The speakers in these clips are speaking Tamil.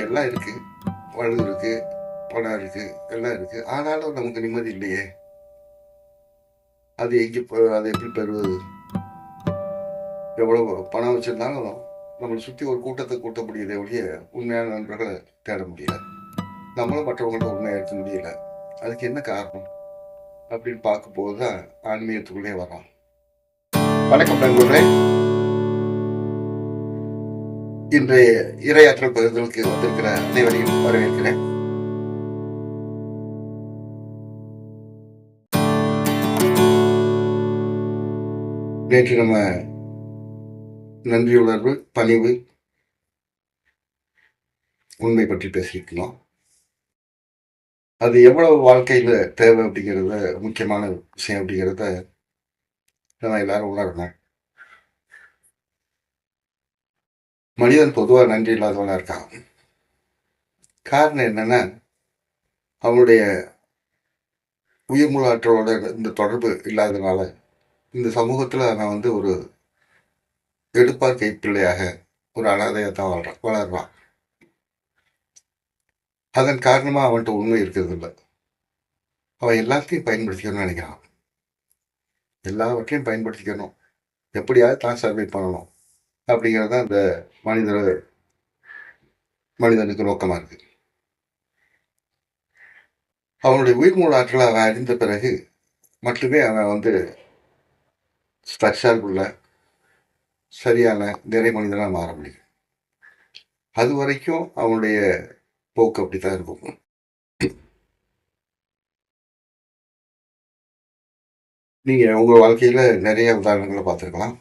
எல்லாம் இருக்கு. வலு இருக்கு பணம் இருக்கு எல்லாம் இருக்கு. ஆனாலும் நமக்கு நிம்மதி இல்லையே. அது எங்கே அதை எப்படி பெறுவது? எவ்வளவு பணம் வச்சிருந்தாலும் நம்மளை சுற்றி ஒரு கூட்டத்தை கூட்ட முடியுதே ஒழிய உண்மையான நண்பர்களை தேட முடியல. நம்மளும் மற்றவங்கள்ட்ட உண்மையாக இருக்க முடியல. அதுக்கு என்ன காரணம்? அப்படின்னு பார்க்கும்போது தான் ஆன்மீகத்துக்குள்ளே வரோம் வணக்கம் நண்பர்களே. இன்றைய இரையாற்றல் பகுதிகளுக்கு வந்திருக்கிற அனைவரையும் வரவேற்கிறேன். நேற்று நம்ம நன்றியுணர்வு பணிவு உண்மை பற்றி பேசியிருக்கணும் அது எவ்வளவு வாழ்க்கையில் தேவை அப்படிங்கிறத முக்கியமான விஷயம் அப்படிங்கிறத நம்ம எல்லாரும் உணரணும். மனிதன் பொதுவாக நன்றி இல்லாதவனாக இருக்கான். காரணம் என்னென்னா அவனுடைய உயிர் மூலாற்றலோட இந்த தொடர்பு இல்லாததுனால இந்த சமூகத்தில் அவன் வந்து ஒரு எடுப்பார் கைப்பிள்ளையாக ஒரு அனாதையாக தான் வளர்றான். வளர்றான் அதன் காரணமாக அவன்கிட்ட உண்மை இருக்கிறது இல்லை அவன் எல்லாத்தையும் பயன்படுத்திக்கணும்னு நினைக்கிறான். எல்லாவற்றையும் பயன்படுத்திக்கணும். எப்படியாவது தான் சர்வை பண்ணணும். அப்படிங்கிறது தான் இந்த மனிதர் மனிதனுக்கு நோக்கமாக இருக்கு. அவனுடைய உயிர் மூல ஆற்றலை அவன் அறிந்த பிறகு மட்டுமே அவன் வந்து ஸ்ட்ரக்சர் சரியான நிறை மனிதனாக மாற முடியும். அது வரைக்கும் அவனுடைய போக்கு அப்படி தான் இருக்கும். நீங்கள் உங்கள் வாழ்க்கையில் நிறைய உதாரணங்களை பார்த்துருக்கலாம்.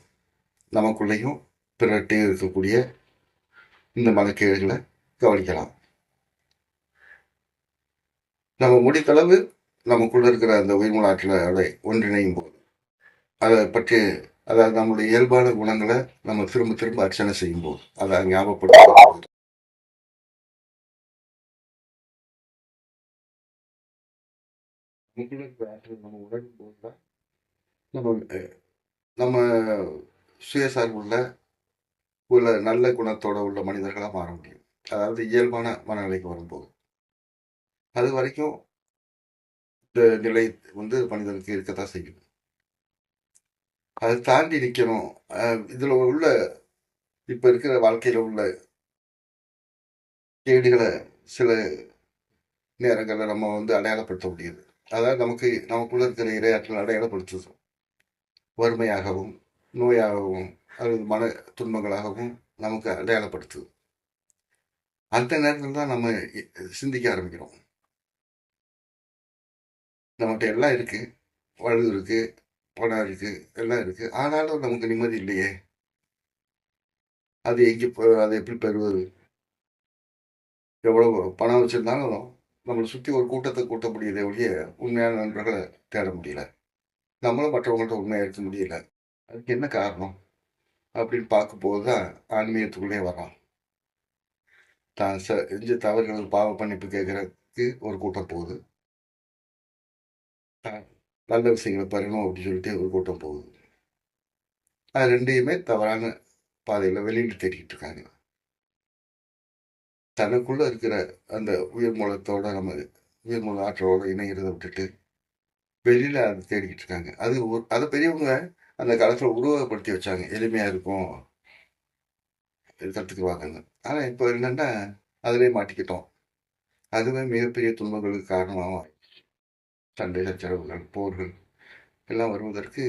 நமக்குள்ளேயும் பிறர்கிட்டையும் இருக்கக்கூடிய இந்த மதக்கேடுகளை கவனிக்கலாம். நம்ம முடித்தளவு நமக்குள்ள இருக்கிற அந்த உயிர்மூல ஆற்றலை ஒன்றிணையும் போது அதை பற்றி அதாவது நம்மளுடைய இயல்பான குணங்களை நம்ம திரும்ப திரும்ப அர்ச்சனை செய்யும் போது அதை ஞாபகப்படுத்த நம்ம உணரும் போது தான் நம்ம நம்ம சுயசார்புள்ள உள்ள நல்ல குணத்தோட உள்ள மனிதர்களாக மாற முடியும். அதாவது இயல்பான மனநிலைக்கு வரும்போது. அது வரைக்கும் இந்த நிலை வந்து மனிதனுக்கு இருக்கத்தான் செய்யும். அதை தாண்டி நிற்கணும் இதில் உள்ள இப்போ இருக்கிற வாழ்க்கையில் உள்ள கேடுகளை சில நேரங்களில் நம்ம வந்து அடையாளப்படுத்த முடியுது. அதாவது நமக்கு நமக்குள்ள இருக்கிற இரையாற்றல் அடையாளப்படுத்துது. வறுமையாகவும் நோயாகவும் அல்லது மன துன்பங்களாகவும் நமக்கு அடையாளப்படுத்துது. அந்த நேரத்தில் தான் நம்ம சிந்திக்க ஆரம்பிக்கிறோம். நம்மகிட்ட எல்லாம் இருக்குது வலு இருக்குது பணம் இருக்குது எல்லாம் இருக்குது ஆனாலும் நமக்கு நிம்மதி இல்லையே. அது எங்கே அதை எப்படி பெறுவது? எவ்வளோ பணம் வச்சுருந்தாலும் நம்மளை சுற்றி ஒரு கூட்டத்தை கூட்ட முடியுதே ஒழிய உண்மையான நண்பர்களை தேட முடியல. நம்மளும் மற்றவங்கள்ட்ட உண்மையாக இருக்க முடியல. அதுக்கு என்ன காரணம்? அப்படின்னு பார்க்கும்போது தான் ஆன்மீகத்துக்குள்ளே வரலாம் தான் ச செஞ்ச தவறுகளுக்கு பாவ பண்ணிப்பு கேட்கறதுக்கு ஒரு கூட்டம் போகுது. நல்ல விஷயங்களை பெறணும் அப்படின்னு சொல்லிட்டு ஒரு கூட்டம் போகுது. அது ரெண்டையுமே தவறான பாதையில் வெளியிட்டு தேடிக்கிட்டு இருக்காங்க. தனக்குள்ளே இருக்கிற அந்த உயிர் மூலத்தோட நம்ம உயிர் மூல ஆற்றலோட இணைகிறத விட்டுட்டு வெளியில் அதை தேடிக்கிட்டு இருக்காங்க. அது ஒரு- அதை பெரியவங்க அந்த காலத்தில் உருவகப்படுத்தி வச்சாங்க. எளிமையாக இருக்கும். கற்றுக்குவாங்க ஆனால் இப்போ என்னென்னா அதிலே மாட்டிக்கிட்டோம். அதுவே மிகப்பெரிய துன்பங்களுக்கு காரணமாகும் சண்டை சச்சரவுகள் போர்கள் எல்லாம் வருவதற்கு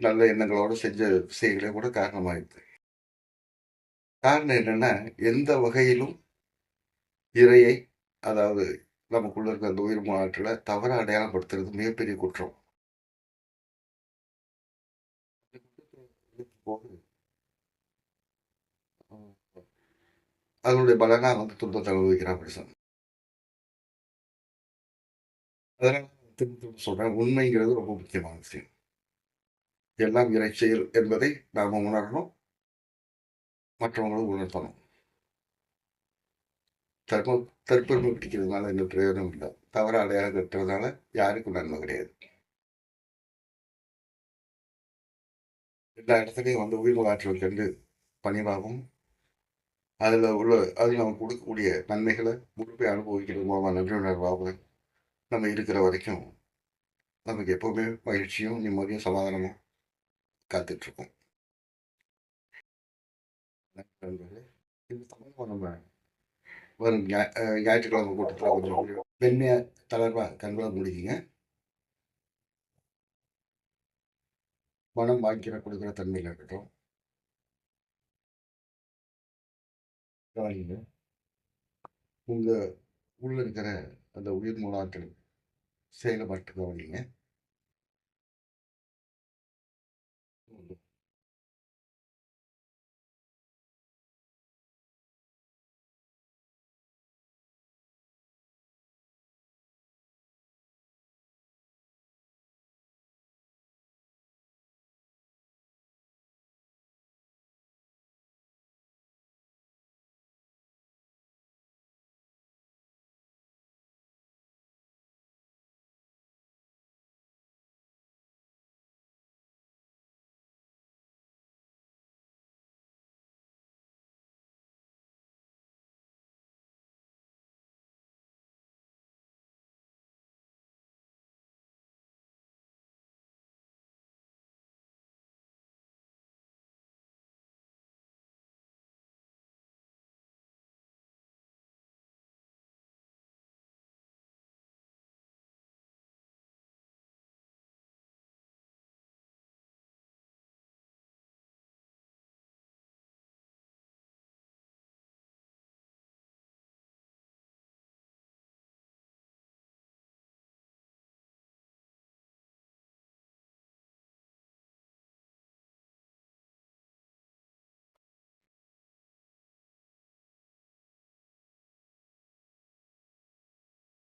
நல்ல எண்ணங்களோடு செஞ்ச விஷயங்களே கூட காரணமாயிடுது காரணம் என்னென்னா எந்த வகையிலும் இறையை அதாவது நமக்குள்ள இருக்க அந்த உயிர் மாவட்டத்தில் தவற அடையாளப்படுத்துறது மிகப்பெரிய குற்றம். இருக்கும்போது, அதனுடைய பலனாக வந்து துன்பத்தை அனுபவிக்கிறான் மனுஷன் அதனால திரும்ப திரும்ப சொல்றேன் உண்மைங்கிறது ரொம்ப முக்கியமான விஷயம். எல்லாம் இறை செயல் என்பதை நாம உணரணும் மற்றவங்களும் உணர்த்தணும். தர்ம தற்பெருமை பிடிக்கிறதுனால எந்த பிரயோஜனம் இல்லை. தவற அடையாளம் கட்டுறதுனால யாருக்கும் நன்மை கிடையாது. எல்லா இடத்துலையும் வந்து உயிர் ஆற்றல் கண்டு பணிவாகவும் அதில் உள்ள அதில் நம்ம கொடுக்கக்கூடிய நன்மைகளை முழுமையாக அனுபவிக்கிறது மூலமாக நன்றி நம்ம இருக்கிற வரைக்கும் நமக்கு எப்போவுமே மகிழ்ச்சியும் நிம்மதியும் சமாதானமும் காத்துட்ருக்கோம். இது சம்பந்தமாக நம்ம வரும் ஞாயிற்றுக்கிழமை கூட்டத்தில் கொஞ்சம் மென்மையாக தளர்வாக கண்களை முடிக்குங்க. மனம் வாங்கிக்கிற கொடுக்குற தன்மையில் இருக்கட்டும். கவனிங்க உங்கள் உள்ள இருக்கிற அந்த உயிர் மூலாக்கள் செயலை கவனிங்க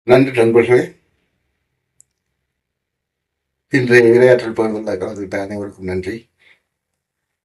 நன்றி நண்பர்களே. இன்றைய இரையாற்றல் பகிர்வில் கலந்துகிட்ட அனைவருக்கும் நன்றி.